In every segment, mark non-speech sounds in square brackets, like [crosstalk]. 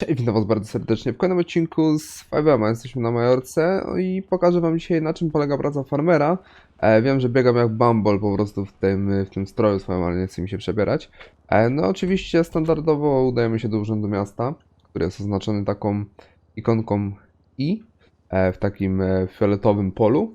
Cześć, witam was bardzo serdecznie w kolejnym odcinku z 5M. Jesteśmy na Majorce i pokażę wam dzisiaj na czym polega praca farmera. E, wiem, że biegam jak bumble po prostu w tym, w tym stroju swoim, ale nie chce mi się przebierać. E, no oczywiście standardowo udajemy się do urzędu miasta, który jest oznaczony taką ikonką I e, w takim e, fioletowym polu.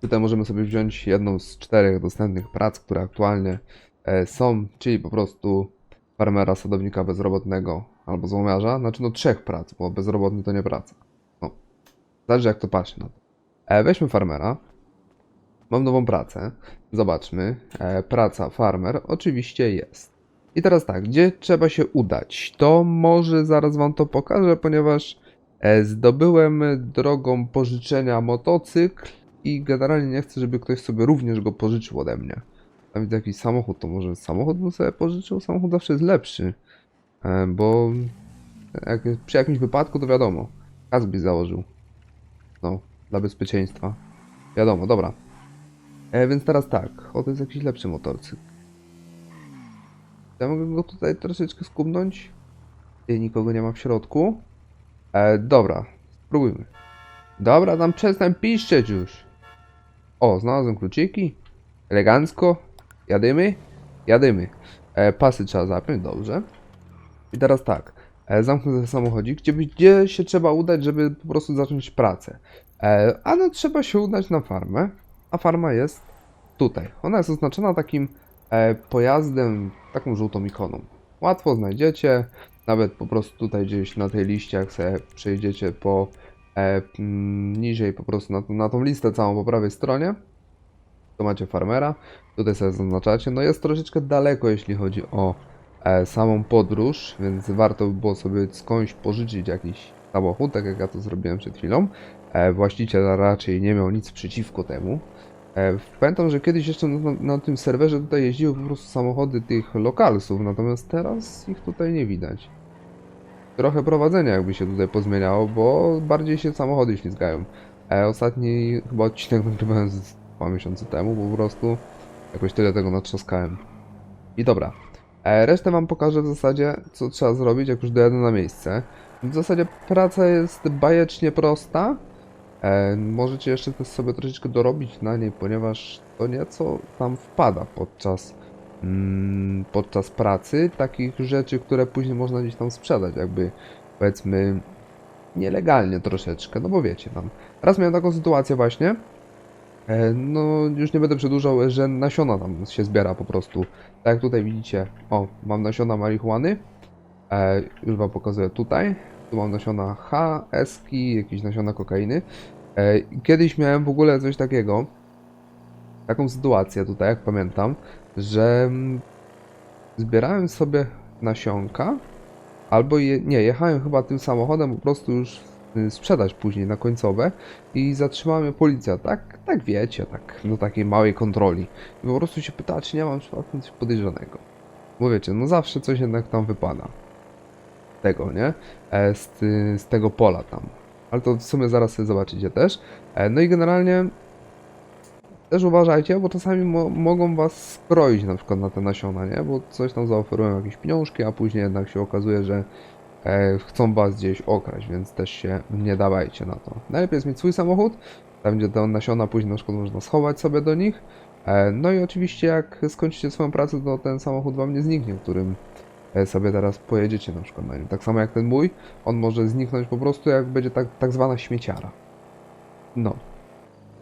Tutaj możemy sobie wziąć jedną z czterech dostępnych prac, które aktualnie e, są, czyli po prostu farmera, sadownika bezrobotnego albo złomiarza. Znaczy no trzech prac, bo bezrobotny to nie praca. No, zależy jak to patrzy na to. E, weźmy farmera. Mam nową pracę. Zobaczmy. E, praca farmer oczywiście jest. I teraz tak, gdzie trzeba się udać? To może zaraz wam to pokażę, ponieważ e, zdobyłem drogą pożyczenia motocykl i generalnie nie chcę, żeby ktoś sobie również go pożyczył ode mnie. Tam widzę jakiś samochód, to może samochód bym sobie pożyczył? Samochód zawsze jest lepszy. E, bo jak, przy jakimś wypadku to wiadomo. Kask byś założył. No, dla bezpieczeństwa. Wiadomo, dobra. E, więc teraz tak. O, to jest jakiś lepszy motorcykl. Ja mogę go tutaj troszeczkę skubnąć. I nikogo nie ma w środku. E, dobra, spróbujmy. Dobra, tam przestań piszczeć już. O, znalazłem kluczyki. Elegancko. Jadymy? Jadymy. E, pasy trzeba zapiąć, dobrze. I teraz tak. E, zamknę ten samochodzik. Gdzie, gdzie się trzeba udać, żeby po prostu zacząć pracę? E, a no trzeba się udać na farmę. A farma jest tutaj. Ona jest oznaczona takim e, pojazdem, taką żółtą ikoną. Łatwo znajdziecie. Nawet po prostu tutaj gdzieś na tej liście, jak sobie przejdziecie po e, niżej po prostu na, na tą listę całą po prawej stronie, to macie farmera. Tutaj sobie zaznaczacie. No jest troszeczkę daleko, jeśli chodzi o samą podróż, więc warto by było sobie skądś pożyczyć jakiś samochód, tak jak ja to zrobiłem przed chwilą. E, właściciel raczej nie miał nic przeciwko temu. E, pamiętam, że kiedyś jeszcze na, na tym serwerze tutaj jeździły po prostu samochody tych lokalsów, natomiast teraz ich tutaj nie widać. Trochę prowadzenia jakby się tutaj pozmieniało, bo bardziej się samochody ślizgają. E, ostatni chyba odcinek [laughs] nagrywałem z dwa miesiące temu, po prostu jakoś tyle tego natrzaskałem. I dobra, E, Resztę wam pokażę w zasadzie, co trzeba zrobić, jak już dojadę na miejsce. W zasadzie praca jest bajecznie prosta. E, możecie jeszcze też sobie troszeczkę dorobić na niej, ponieważ to nieco tam wpada podczas, mm, podczas pracy. Takich rzeczy, które później można gdzieś tam sprzedać, jakby powiedzmy nielegalnie troszeczkę, no bo wiecie tam. Raz miałem taką sytuację właśnie, E, No, już nie będę przedłużał, że nasiona tam się zbiera po prostu. Tak jak tutaj widzicie, o, mam nasiona marihuany. E, już wam pokazuję tutaj. Tu mam nasiona H, eski, jakieś nasiona kokainy. E, kiedyś miałem w ogóle coś takiego, taką sytuację tutaj, jak pamiętam, że mm, zbierałem sobie nasionka, albo je, nie, jechałem chyba tym samochodem po prostu już sprzedać później na końcowe i zatrzymała mnie policja, tak, tak wiecie, tak, do takiej małej kontroli. I po prostu się pyta, czy nie mam przypadkiem coś podejrzanego. Bo wiecie, no zawsze coś jednak tam wypada. Tego, nie? E, z, ty- z tego pola tam. Ale to w sumie zaraz sobie zobaczycie też. E, no i generalnie też uważajcie, bo czasami mo mogą was skroić na przykład na te nasiona, nie? Bo coś tam zaoferują jakieś pieniążki, a później jednak się okazuje, że chcą was gdzieś okraść, więc też się nie dawajcie na to. Najlepiej jest mieć swój samochód, tam gdzie te nasiona później na przykład można schować sobie do nich. E, no i oczywiście jak skończycie swoją pracę, to ten samochód wam nie zniknie, którym e, sobie teraz pojedziecie na przykład na nim. Tak samo jak ten mój, on może zniknąć po prostu jak będzie tak, tak zwana śmieciara. No.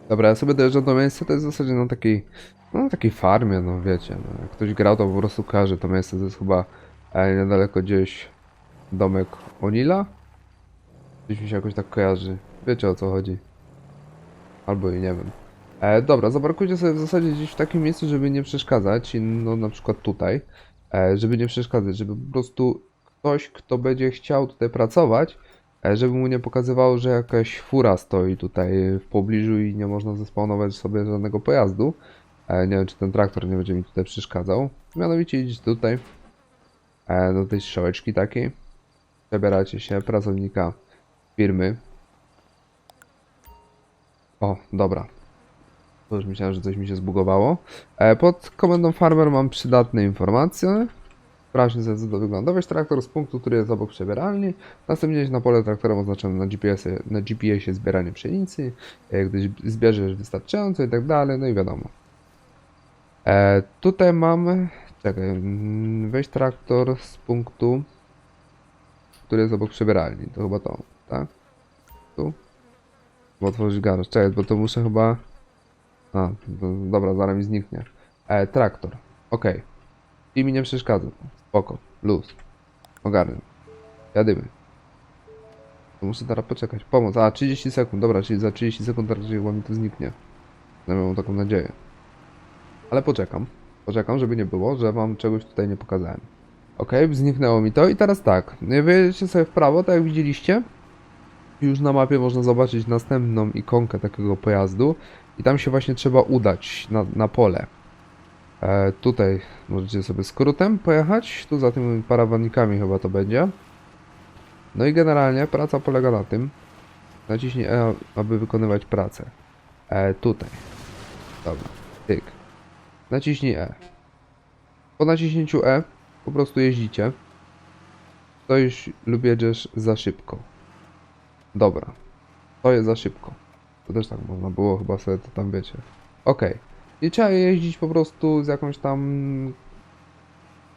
Dobra, ja sobie dojeżdżam do miejsca, to jest w zasadzie na takiej, no na takiej farmie, no wiecie, no, jak ktoś grał, to po prostu każe to miejsce, to jest chyba e, niedaleko gdzieś domek Onila? Gdzieś mi się jakoś tak kojarzy, wiecie o co chodzi. Albo i nie wiem. E, dobra, zaparkujcie sobie w zasadzie gdzieś w takim miejscu, żeby nie przeszkadzać, no na przykład tutaj, e, żeby nie przeszkadzać, żeby po prostu ktoś, kto będzie chciał tutaj pracować, e, żeby mu nie pokazywało, że jakaś fura stoi tutaj w pobliżu i nie można zespawnować sobie żadnego pojazdu. E, nie wiem, czy ten traktor nie będzie mi tutaj przeszkadzał. Mianowicie idziecie tutaj, e, do tej strzałeczki takiej, przebieracie się, pracownika firmy, o, dobra. To już myślałem, że coś mi się zbugowało. E, pod komendą farmer mam przydatne informacje. Sprawdźmy jak to wygląda. Weź traktor z punktu, który jest obok przebieralni. Następnie jedź na pole traktorem oznaczonym na GPS-ie, na GPS-ie zbieranie pszenicy. e, Gdy zbierzesz wystarczająco i tak dalej, no i wiadomo. E, tutaj mamy. Czekaj, mm, weź traktor z punktu, który jest obok przebieralni. To chyba to, tak? Tu? Bo otworzyć garaż. Czekaj, bo to muszę chyba. A, to, dobra, zaraz mi zniknie. E, traktor. Okej. I mi nie przeszkadza. Spoko. Luz. Ogarnę. Jadymy. To muszę teraz poczekać. Pomoc. A, 30 sekund. Dobra, czyli za 30 sekund raczej chyba mi to zniknie. Przynajmniej mam taką nadzieję. Ale poczekam. Poczekam, żeby nie było, że wam czegoś tutaj nie pokazałem. Okej, zniknęło mi to i teraz tak. Wyjedziecie sobie w prawo, tak jak widzieliście. Już na mapie można zobaczyć następną ikonkę takiego pojazdu. I tam się właśnie trzeba udać na, na pole. E, tutaj możecie sobie skrótem pojechać. Tu za tymi parawanikami chyba to będzie. No i generalnie praca polega na tym. Naciśnij E, aby wykonywać pracę. E, tutaj. Dobra. Tyk. Naciśnij E. Po naciśnięciu E po prostu jeździcie. Stoisz lub jedziesz za szybko. Dobra. To jest za szybko. To też tak można było chyba sobie to tam wiecie. Okej. I trzeba jeździć po prostu z jakąś tam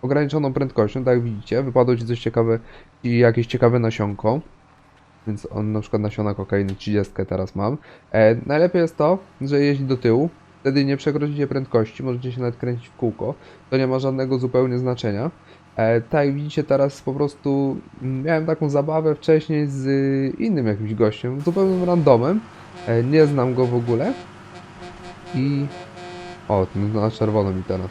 ograniczoną prędkością, tak jak widzicie. Wypadło ci coś ciekawe i jakieś ciekawe nasionko. Więc on na przykład nasiona kokainy 30 teraz mam. E, najlepiej jest to, że jeździ do tyłu. Wtedy nie przekroczycie prędkości, możecie się nawet kręcić w kółko. To nie ma żadnego zupełnie znaczenia. E, tak jak widzicie teraz po prostu mm, miałem taką zabawę wcześniej z y, innym jakimś gościem, zupełnym randomem. E, nie znam go w ogóle. I... O, no, na czerwono mi teraz.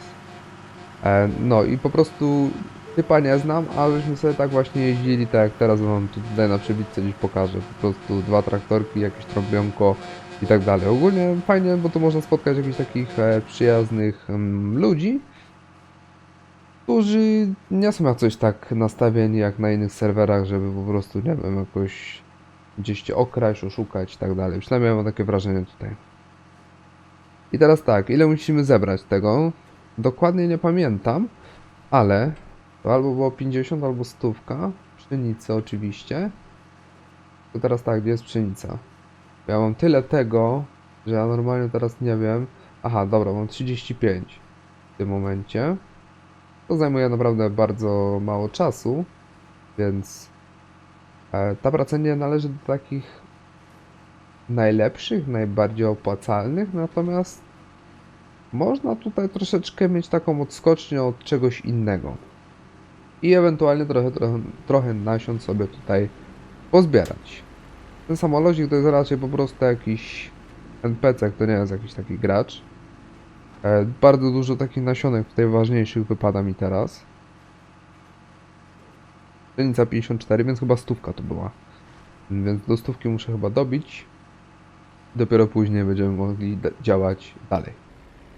E, no i po prostu typa nie znam, a żeśmy sobie tak właśnie jeździli, tak jak teraz wam tu tutaj na przebitce gdzieś pokażę. Po prostu dwa traktorki, jakieś trąbionko i tak dalej. Ogólnie fajnie, bo tu można spotkać jakichś takich e, przyjaznych mm, ludzi, którzy nie są jakoś tak nastawieni jak na innych serwerach, żeby po prostu, nie wiem, jakoś gdzieś cię okraść, oszukać i tak dalej. Przynajmniej mam takie wrażenie tutaj. I teraz tak, ile musimy zebrać tego? Dokładnie nie pamiętam, ale to albo było 50, albo stówka. Pszenicy oczywiście. To teraz tak, gdzie jest pszenica? Ja mam tyle tego, że ja normalnie teraz nie wiem. Aha, dobra, mam 35 w tym momencie. To zajmuje naprawdę bardzo mało czasu, więc e, ta praca nie należy do takich najlepszych, najbardziej opłacalnych, natomiast można tutaj troszeczkę mieć taką odskocznię od czegoś innego. I ewentualnie trochę, trochę, trochę nasion sobie tutaj pozbierać. Ten samolocik to jest raczej po prostu jakiś NPC, to nie jest jakiś taki gracz. E, bardzo dużo takich nasionek tutaj ważniejszych wypada mi teraz. Pszenica 54, więc chyba stówka to była. Więc do stówki muszę chyba dobić. Dopiero później będziemy mogli działać dalej.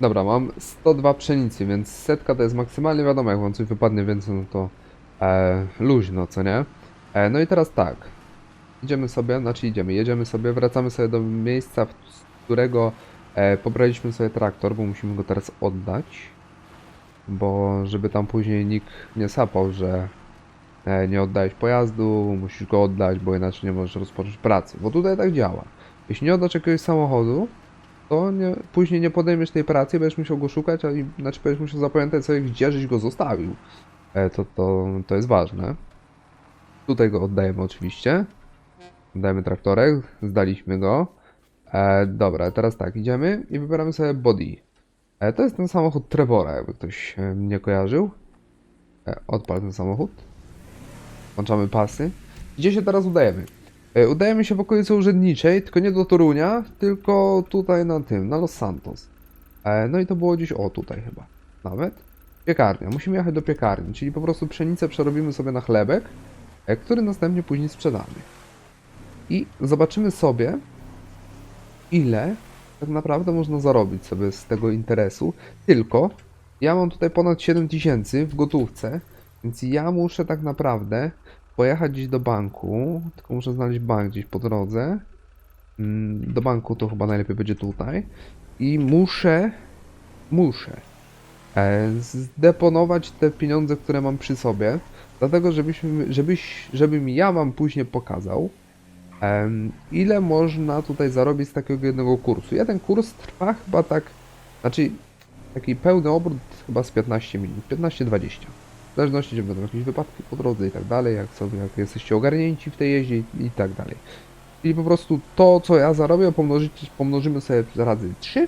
Dobra, mam 102 pszenicy, więc setka to jest maksymalnie wiadomo, jak wam coś wypadnie więcej, no to e, luźno, co nie? E, no i teraz tak. Idziemy sobie, znaczy idziemy, jedziemy sobie, wracamy sobie do miejsca, z którego e, pobraliśmy sobie traktor, bo musimy go teraz oddać. Bo żeby tam później nikt nie sapał, że e, nie oddałeś pojazdu, musisz go oddać, bo inaczej nie możesz rozpocząć pracy. Bo tutaj tak działa. Jeśli nie oddasz jakiegoś samochodu, to nie, później nie podejmiesz tej pracy, będziesz musiał go szukać, a i, znaczy będziesz musiał zapamiętać sobie, gdzie żeś go zostawił. E, to, to, to jest ważne. Tutaj go oddajemy oczywiście. Oddajemy traktorek, zdaliśmy go. E, dobra, teraz tak, idziemy i wybieramy sobie body. E, to jest ten samochód Trevora, jakby ktoś e, nie kojarzył. E, odpal ten samochód. Włączamy pasy. Gdzie się teraz udajemy? E, udajemy się w okolicy urzędniczej, tylko nie do Torunia, tylko tutaj na tym, na Los Santos. E, no i to było gdzieś, o tutaj chyba, nawet. Piekarnia, musimy jechać do piekarni, czyli po prostu pszenicę przerobimy sobie na chlebek, e, który następnie później sprzedamy. I zobaczymy sobie, ile tak naprawdę można zarobić sobie z tego interesu. Tylko ja mam tutaj ponad 7000 w gotówce, więc ja muszę tak naprawdę pojechać gdzieś do banku, tylko muszę znaleźć bank gdzieś po drodze. Mm, Do banku to chyba najlepiej będzie tutaj. I muszę, muszę e, zdeponować te pieniądze, które mam przy sobie, dlatego żebyśmy, żebyś, żebym ja wam później pokazał, ile można tutaj zarobić z takiego jednego kursu. Jeden kurs trwa chyba tak, znaczy taki pełny obrót chyba z 15 minut, 15-20. W zależności, czy będą jakieś wypadki po drodze i tak dalej, jak sobie, jak jesteście ogarnięci w tej jeździe i, tak dalej. Czyli po prostu to, co ja zarobię, pomnożymy sobie razy 3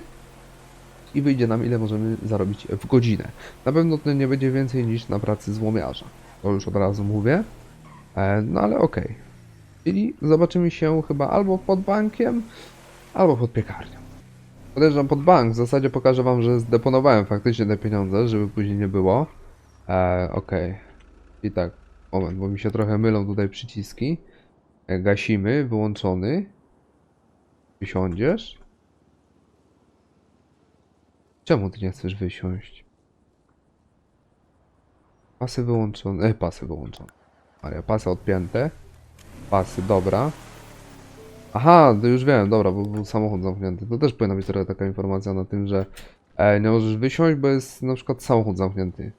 i wyjdzie nam, ile możemy zarobić w godzinę. Na pewno to nie będzie więcej niż na pracy złomiarza. To już od razu mówię. E, no ale okej. Czyli zobaczymy się chyba albo pod bankiem, albo pod piekarnią. Podejrzewam pod bank. W zasadzie pokażę wam, że zdeponowałem faktycznie te pieniądze, żeby później nie było. E, okej. I tak, moment, bo mi się trochę mylą tutaj przyciski. E, gasimy, wyłączony. Wysiądziesz. Czemu ty nie chcesz wysiąść? Pasy wyłączone. E, pasy wyłączone. Ale pasy odpięte. Pasy, dobra. Aha, to już wiem, dobra, bo był samochód zamknięty. To też powinna być trochę taka informacja na tym, że e, nie możesz wysiąść, bo jest na przykład samochód zamknięty.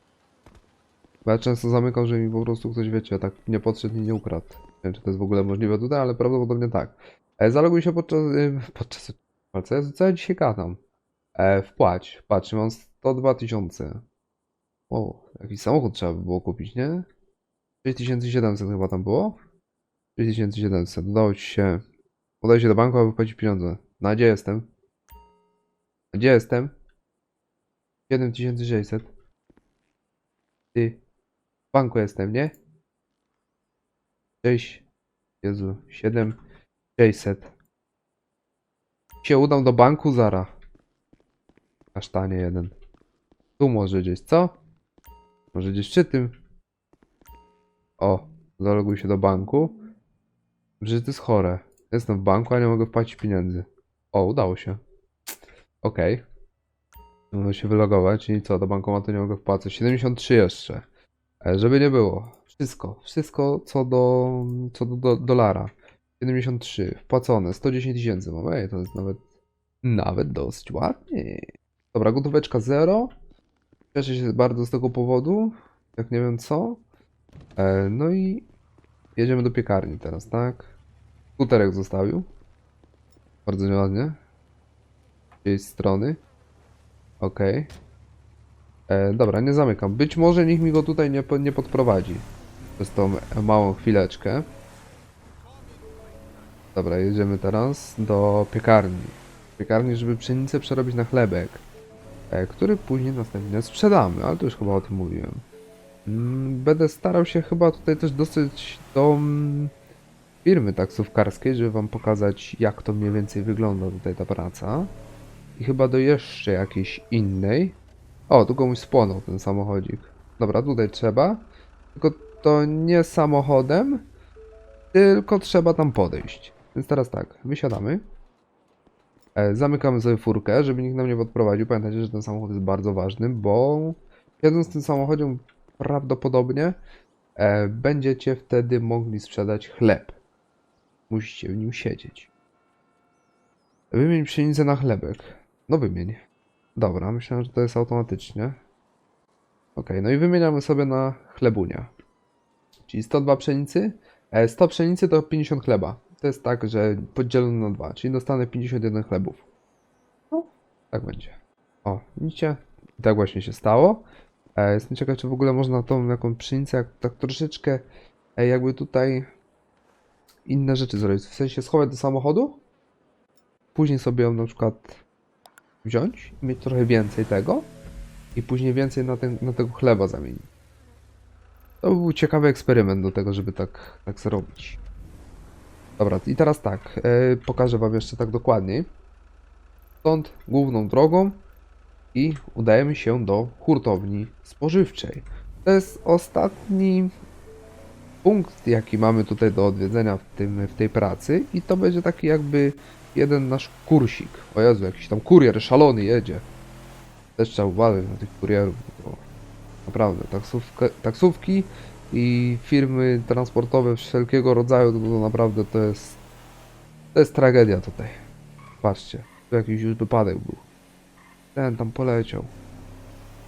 Bo ja często zamykam, że mi po prostu ktoś, wiecie, tak nie podszedł i nie ukradł. Nie wiem, czy to jest w ogóle możliwe tutaj, ale prawdopodobnie tak. E, zaloguj się podczas... E, [laughs] podczas... Co ja, co ja dzisiaj gadam? E, wpłać. Patrz, mam 102 tysiące. O, jakiś samochód trzeba by było kupić, nie? 6700 chyba tam było? 6700. Udało ci się. Udaj się do banku, aby wpłacić pieniądze. No, a gdzie jestem? Gdzie jestem? 7600. Ty. W banku jestem, nie? 6. Jezu. 7600. Się udam do banku, zara. Kasztanie jeden. Tu może gdzieś, co? Może gdzieś przy tym. O, zaloguj się do banku. Że to jest chore. Jestem w banku, a nie mogę wpłacić pieniędzy. O, udało się. Okej. Mogę się wylogować, czyli co, do bankomatu nie mogę wpłacać. 73 jeszcze. E, żeby nie było. Wszystko. Wszystko co do, co do, do dolara. 73. Wpłacone. 110 tysięcy mam. Ej, to jest nawet, nawet dosyć ładnie. Dobra, gotóweczka 0. Cieszę się bardzo z tego powodu. Jak nie wiem co. E, no i jedziemy do piekarni teraz, tak? Skuterek zostawił. Bardzo nieładnie. Z tej strony. Okej. E, Dobra, nie zamykam. Być może nikt mi go tutaj nie, nie podprowadzi. Przez tą małą chwileczkę. Dobra, jedziemy teraz do piekarni. Piekarni, żeby pszenicę przerobić na chlebek. E, który później następnie sprzedamy, ale to już chyba o tym mówiłem. Mm, Będę starał się chyba tutaj też dosyć do mm, firmy taksówkarskiej, żeby wam pokazać jak to mniej więcej wygląda tutaj ta praca. I chyba do jeszcze jakiejś innej. O, tu komuś spłonął ten samochodzik. Dobra, tutaj trzeba. Tylko to nie samochodem, tylko trzeba tam podejść. Więc teraz tak, wysiadamy. E, zamykamy sobie furkę, żeby nikt nam nie podprowadził. Pamiętajcie, że ten samochód jest bardzo ważny, bo jedząc tym samochodzie prawdopodobnie e, będziecie wtedy mogli sprzedać chleb. Musicie w nim siedzieć. Wymień pszenicę na chlebek. No wymień. Dobra, myślałem, że to jest automatycznie. Ok, no i wymieniamy sobie na chlebunia. Czyli 102 pszenicy. E, 100 pszenicy to 50 chleba. To jest tak, że podzielone na dwa, czyli dostanę 51 chlebów. No, tak będzie. O, widzicie? I tak właśnie się stało. E, jestem ciekaw, czy w ogóle można tą jaką pszenicę tak troszeczkę e, jakby tutaj inne rzeczy zrobić. W sensie schować do samochodu, później sobie ją na przykład wziąć, mieć trochę więcej tego i później więcej na, ten, na tego chleba zamienić. To by był ciekawy eksperyment do tego, żeby tak, tak zrobić. Dobra, i teraz tak, e, pokażę Wam jeszcze tak dokładniej. Stąd główną drogą i udajemy się do hurtowni spożywczej. To jest ostatni punkt, jaki mamy tutaj do odwiedzenia w, tym, w tej pracy i to będzie taki jakby jeden nasz kursik. O Jezu, jakiś tam kurier szalony jedzie. Też trzeba uważać na tych kurierów, bo naprawdę taksówkę, taksówki i firmy transportowe wszelkiego rodzaju, to, to naprawdę to jest to jest tragedia tutaj. Patrzcie, tu jakiś już wypadek był. Ten tam poleciał.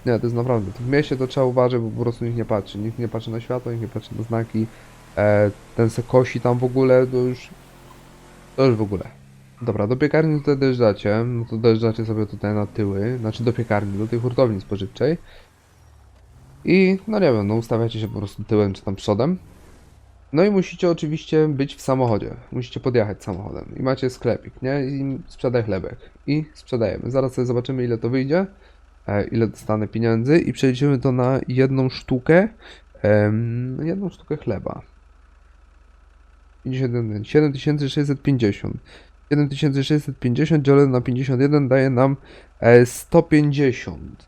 Nie, to jest naprawdę. W mieście to trzeba uważać, bo po prostu nikt nie patrzy. Nikt nie patrzy na światło, nikt nie patrzy na znaki. E, ten se kosi tam w ogóle, to już... To już w ogóle. Dobra, do piekarni tutaj dojeżdżacie. No to dojeżdżacie sobie tutaj na tyły. Znaczy do piekarni, do tej hurtowni spożywczej. I no nie wiem, no ustawiacie się po prostu tyłem czy tam przodem. No i musicie oczywiście być w samochodzie. Musicie podjechać samochodem. I macie sklepik, nie? I sprzedaj chlebek. I sprzedajemy. Zaraz sobie zobaczymy ile to wyjdzie. E, ile dostanę pieniędzy. I przeliczymy to na jedną sztukę. Jedną sztukę chleba. 51, 7650. 7650 dzielone na 51 daje nam e, 150.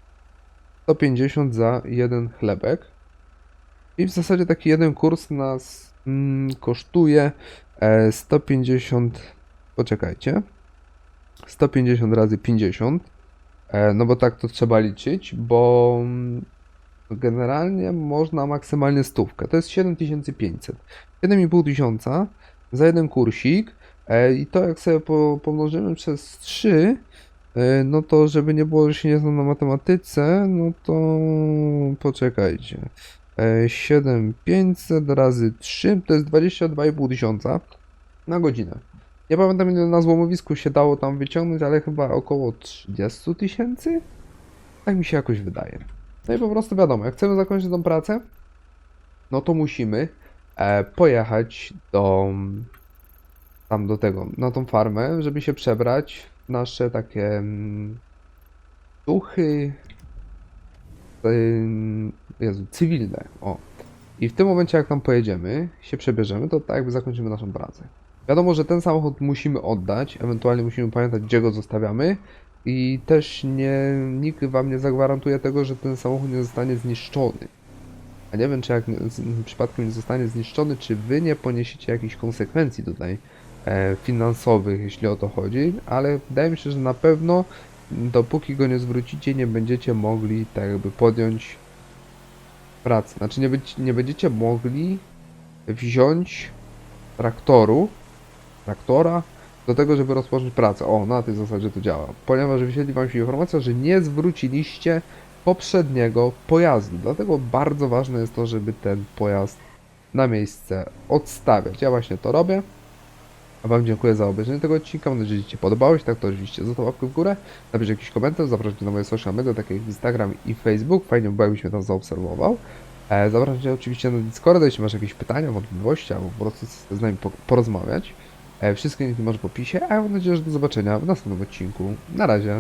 150 za jeden chlebek. I w zasadzie taki jeden kurs nas mm, kosztuje e, 150. Poczekajcie. 150 razy 50. E, no bo tak to trzeba liczyć, bo mm, generalnie można maksymalnie stówkę. To jest 7500. 7,5 tysiąca za jeden kursik. E, I to jak sobie po, pomnożymy przez 3, e, no to żeby nie było, że się nie znam na matematyce, no to poczekajcie. E, 7500 razy 3 to jest 22,5 tysiąca na godzinę. Nie pamiętam ile na złomowisku się dało tam wyciągnąć, ale chyba około 30 tysięcy? Tak mi się jakoś wydaje. No i po prostu wiadomo, jak chcemy zakończyć tą pracę, no to musimy e, pojechać do tam do tego, na tą farmę, żeby się przebrać w nasze takie mm, duchy ym, Jezu, cywilne, o. I w tym momencie jak tam pojedziemy, się przebierzemy, to tak jakby zakończymy naszą pracę. Wiadomo, że ten samochód musimy oddać, ewentualnie musimy pamiętać, gdzie go zostawiamy i też nie, nikt wam nie zagwarantuje tego, że ten samochód nie zostanie zniszczony. A nie wiem, czy jak przypadkiem nie zostanie zniszczony, czy wy nie poniesiecie jakichś konsekwencji tutaj e, finansowych, jeśli o to chodzi, ale wydaje mi się, że na pewno dopóki go nie zwrócicie, nie będziecie mogli tak jakby podjąć pracy. Znaczy nie, być, nie będziecie mogli wziąć traktoru, traktora do tego, żeby rozpocząć pracę. O, na tej zasadzie to działa. Ponieważ wyświetli Wam się informacja, że nie zwróciliście poprzedniego pojazdu. Dlatego bardzo ważne jest to, żeby ten pojazd na miejsce odstawiać. Ja właśnie to robię. A Wam dziękuję za obejrzenie tego odcinka. Mam nadzieję, że Ci się podobało. Jeśli tak, to oczywiście zostaw łapkę w górę. Napisz jakiś komentarz. Zapraszam Cię na moje social media, takie jak Instagram i Facebook. Fajnie by było, mnie tam zaobserwował. E, zapraszam Cię oczywiście na Discorda, jeśli masz jakieś pytania, wątpliwości, albo po prostu chcesz z nami po, porozmawiać. Wszystkie linki masz w opisie, a ja mam nadzieję, że do zobaczenia w następnym odcinku. Na razie.